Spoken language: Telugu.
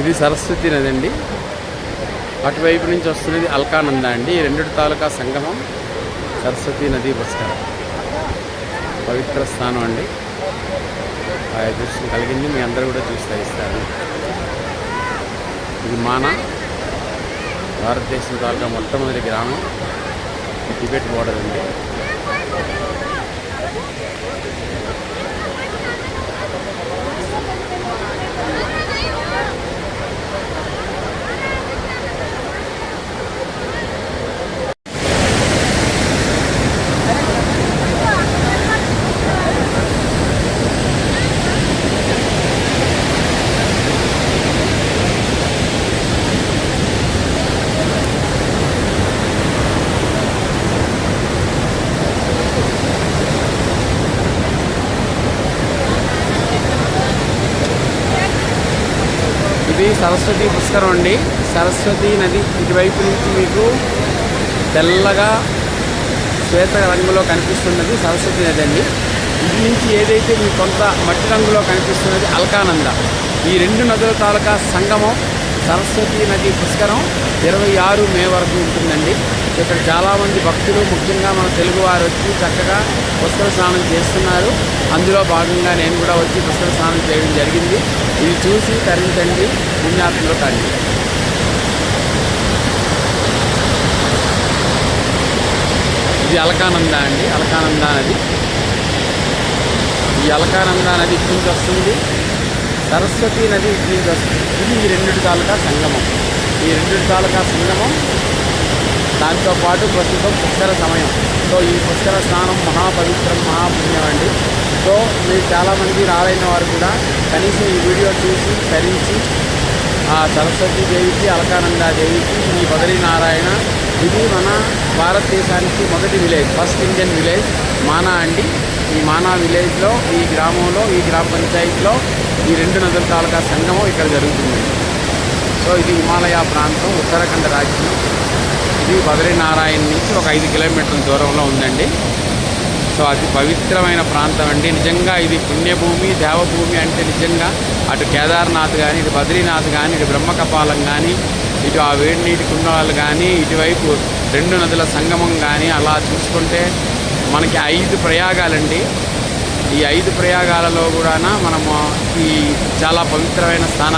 ఇది సరస్వతి నది అండి. అటువైపు నుంచి వస్తున్నది అల్కానంద అండి. ఈ రెండు తాలూకా సంగమం సరస్వతి నది పుష్కరం పవిత్ర స్థానం అండి. ఆ అదృష్టం కలిగింది. మీ అందరూ కూడా చూసి ఇస్తారు ఇది మానా. భారతదేశం తాలూకా మొట్టమొదటి గ్రామం. టిబెట్ బోర్డర్ అండి. సరస్వతి పుష్కరం అండి. సరస్వతి నది ఇటువైపు నుంచి మీకు తెల్లగా శ్వేత రంగులో కనిపిస్తున్నది సరస్వతి నది అండి. ఇది నుంచి ఏదైతే మీ కొంత మట్టి రంగులో కనిపిస్తున్నది అల్కానంద. ఈ రెండు నదుల తాలూకా సంగమం సరస్వతి నది పుష్కరం ఇరవై ఆరు మే వరకు ఉంటుందండి. ఇక్కడ చాలామంది భక్తులు ముఖ్యంగా మన తెలుగు వారు వచ్చి చక్కగా పుష్కర స్నానం చేస్తున్నారు. అందులో భాగంగా నేను కూడా వచ్చి పుష్కర స్నానం చేయడం జరిగింది. ఇది చూసి తరించండి పుణ్యాత్మలో కండి ఇది అలకానంద అండి అలకానంద నది. ఈ అలకానంద నది ఇటు నుంచి వస్తుంది. సరస్వతి నది ఇది ఈ రెండు తాలూకా సంగమం. ఈ రెండు తాలూకా సంగమం దాంతోపాటు ప్రస్తుతం పుష్కర సమయం. సో ఈ పుష్కర స్నానం మహాపవిత్రం మహాపుణ్యం అండి. సో మీరు చాలామంది రాలైన వారు కూడా కనీసం ఈ వీడియో చూసి ధరించి ఆ సరస్వతి దేవికి అలకానంద దేవికి ఈ బదరీనారాయణ ఇది మన భారతదేశానికి మొదటి village first Indian village Mana అండి. ఈ మానా విలేజ్లో ఈ గ్రామంలో ఈ గ్రామ పంచాయతీలో ఈ రెండు నదుల తాలూకా సంగమం ఇక్కడ జరుగుతుంది. సో ఇది హిమాలయ ప్రాంతం ఉత్తరాఖండ్ రాజ్యం. ఇది బద్రీనారాయణ నుంచి ఒక ఐదు కిలోమీటర్ల దూరంలో ఉందండి. సో అది పవిత్రమైన ప్రాంతం అండి. నిజంగా ఇది పుణ్యభూమి దేవభూమి అంటే నిజంగా అటు కేదార్నాథ్ కానీ ఇటు బద్రీనాథ్ కానీ ఇటు బ్రహ్మకపాలం కానీ ఇటు ఆ వేడి నీటి కుండాలు కానీ ఇటువైపు రెండు నదుల సంగమం కానీ అలా చూసుకుంటే మనకి ఐదు ప్రయాగాలండి. ఈ ఐదు ప్రయాగాలలో కూడా మనము ఈ చాలా పవిత్రమైన స్థానం